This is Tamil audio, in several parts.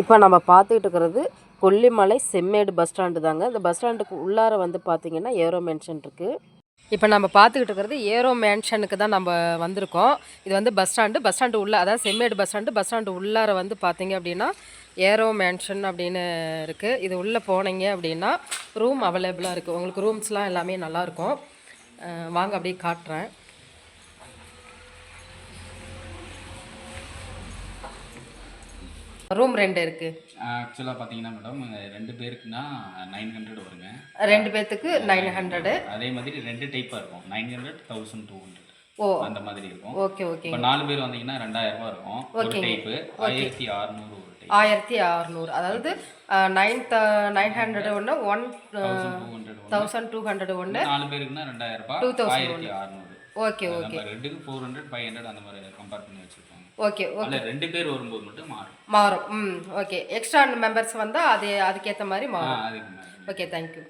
இப்போ நம்ம பார்த்துக்கிட்டு இருக்கிறது கொல்லிமலை செம்மேடு பஸ் ஸ்டாண்டு தாங்க. இந்த பஸ் ஸ்டாண்டுக்கு உள்ளார வந்து பார்த்தீங்கன்னா ஏரோ மென்ஷன் இருக்குது இப்போ நம்ம பார்த்துக்கிட்டு இருக்கிறது ஏரோ மேன்ஷனுக்கு தான் நம்ம வந்திருக்கோம். இது வந்து பஸ் ஸ்டாண்டு. பஸ் ஸ்டாண்டு உள்ள அதாவது Semmedu bus stand. Bus stand உள்ளார வந்து பார்த்தீங்க அப்படின்னா ஏரோ மேன்ஷன் அப்படின்னு இருக்குது இது உள்ளே போனீங்க அப்படின்னா ரூம் அவைலபிளாக இருக்குது உங்களுக்கு ரூம்ஸ்லாம் எல்லாமே நல்லாயிருக்கும் வாங்க அப்படியே காட்டுறேன். ரூம் ரெண்டு இருக்குது ஆக்சுவலாக பார்த்தீங்கன்னா மேடம் ரெண்டு பேருக்குன்னா நைன் ஹண்ட்ரட் வருங்க. ரெண்டு பேர்த்துக்கு நைன் ஹண்ட்ரடு அதே மாதிரி ரெண்டு டைப்பாக இருக்கும். Nine hundred thousand two hundred oh. அந்த மாதிரி இருக்கும். Okay okay. இப்போ நாலு பேர் வந்தீங்கன்னா ரெண்டாயிரம் ரூபாய் இருக்கும். ஒரு ஓகேங்க. டைப்பு ஆயிரத்தி அறநூறு ஒரு டைப் ஆயிரத்தி அறநூறு. அதாவது நைன் நைன் ஹண்ட்ரட் ஒன்று one thousand two hundred thousand two ஒன்று நாலு பேருக்குன்னா ரெண்டாயிரம் ரூபாய் 2000 ஆயிரத்தி அறநூறு. Okay okay. ரெண்டுக்கு ஃபோர் ஹண்ட்ரட் ஃபைவ் ஹண்ட்ரட் அந்த மாதிரி கம்பேர் பண்ணி வச்சுருப்பாங்க. Okay okay. ரெண்டு பேர் வரும்போது மட்டும் மாறும். மாறும். ம் ஓகே. எக்ஸ்ட்ரா மெம்பர்ஸ் வந்தால் அது அதுக்கேற்ற மாதிரி மாறும். ஓகே தேங்க்யூ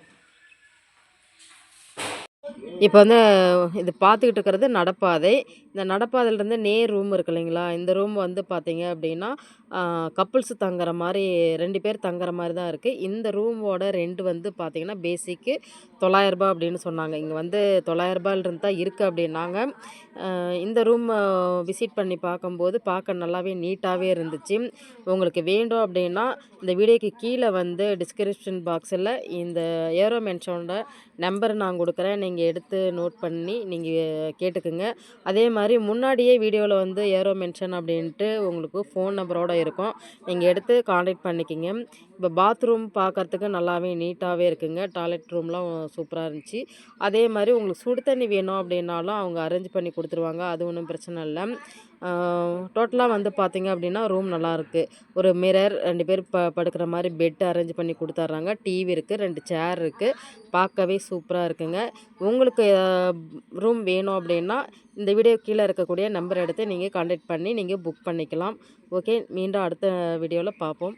இப்போ வந்து இது பார்த்துக்கிட்டு இருக்கிறது நடப்பாதை. இந்த நடப்பாதையிலேருந்து நேர் ரூம் இருக்கு இல்லைங்களா? இந்த ரூம் வந்து பார்த்தீங்க அப்படின்னா கப்புள்ஸ் தங்குற மாதிரி ரெண்டு பேர் தங்குற மாதிரி தான் இருக்குது இந்த ரூமோட ரெண்ட் வந்து பார்த்தீங்கன்னா பேசிக்கு தொள்ளாயிரரூபா அப்படின்னு சொன்னாங்க. இங்கே வந்து தொள்ளாயிரரூபாயிலிருந்து தான் இருக்குது அப்படின்னாங்க. இந்த ரூம் விசிட் பண்ணி பார்க்கும்போது பார்க்க நல்லாவே நீட்டாகவே இருந்துச்சு. உங்களுக்கு வேண்டும் அப்படின்னா இந்த வீடியோக்கு கீழே வந்து டிஸ்கிரிப்ஷன் பாக்ஸில் இந்த ஏரோ மென்ஷனோட நம்பர் நான் கொடுக்குறேன். நீங்கள் எடுத்து நோட் பண்ணி நீங்கள் கேட்டுக்குங்க. அதே மாதிரி முன்னாடியே வீடியோவில் வந்து ஏரோ மென்ஷன் அப்படின்ட்டு உங்களுக்கு ஃபோன் நம்பரோடு இருக்கும். நீங்கள் எடுத்து காண்டாக்ட் பண்ணிக்கிங்க. இப்போ பாத்ரூம் பார்க்கறதுக்கு நல்லாவே நீட்டாகவே இருக்குங்க. டாய்லெட் ரூம்லாம் சூப்பராக இருந்துச்சு. அதே மாதிரி உங்களுக்கு சுடு தண்ணி வேணும் அப்படின்னாலும் அவங்க அரேஞ்ச் பண்ணி கொடுத்துருவாங்க. அது ஒன்றும் பிரச்சனை இல்லை. டோட்டலாக வந்து பார்த்தீங்க அப்படின்னா ரூம் நல்லாயிருக்கு ஒரு மிரர் ரெண்டு பேர் ப படுக்கிற மாதிரி பெட் அரேஞ்ச் பண்ணி கொடுத்துட்றாங்க டிவி இருக்குது ரெண்டு சேர் இருக்குது பார்க்கவே சூப்பராக இருக்குங்க. உங்களுக்கு ரூம் வேணும் அப்படின்னா இந்த வீடியோ கீழே இருக்கக்கூடிய நம்பர் எடுத்து நீங்கள் காண்டாக்ட் பண்ணி நீங்கள் புக் பண்ணிக்கலாம். ஓகே மீண்டும் அடுத்த வீடியோவில் பார்ப்போம்